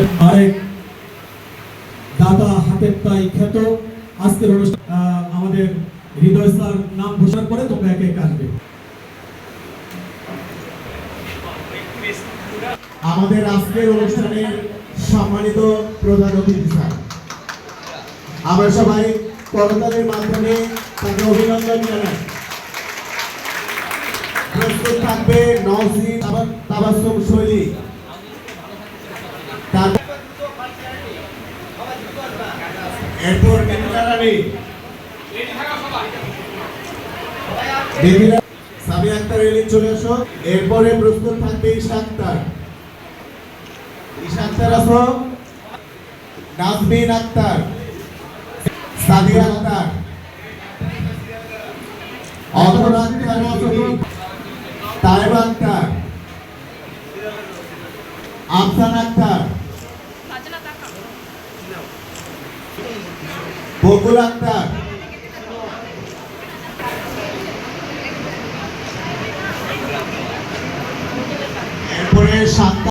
আরেক দাদা হাতের তাই খ্যাত। আজকের অনুষ্ঠান আমাদের হৃদয় স্যার নাম ঘোষণা করে তোমরা একে একে আমাদের আজকের অনুষ্ঠানের সম্মানিত প্রধান অতিথি স্যার। আমরা সবাই করতালের মাধ্যমে তাকে অভিনন্দন জানাই। প্রস্তুত থাকবে নজি তাবাসম এরপর মিথিলা রানী মিথিলা সামি আক্তার এলে চলে আসো। এরপরে প্রস্তুত থাকবে ঈশা আক্তার। ঈশা আক্তার আসো। নাজমিন আক্তার। সাদিয়া আক্তার। অধর আক্তার তাইবা আক্তার। আফসান আক্তার। বকুল আক্তার এরপরে সাতটা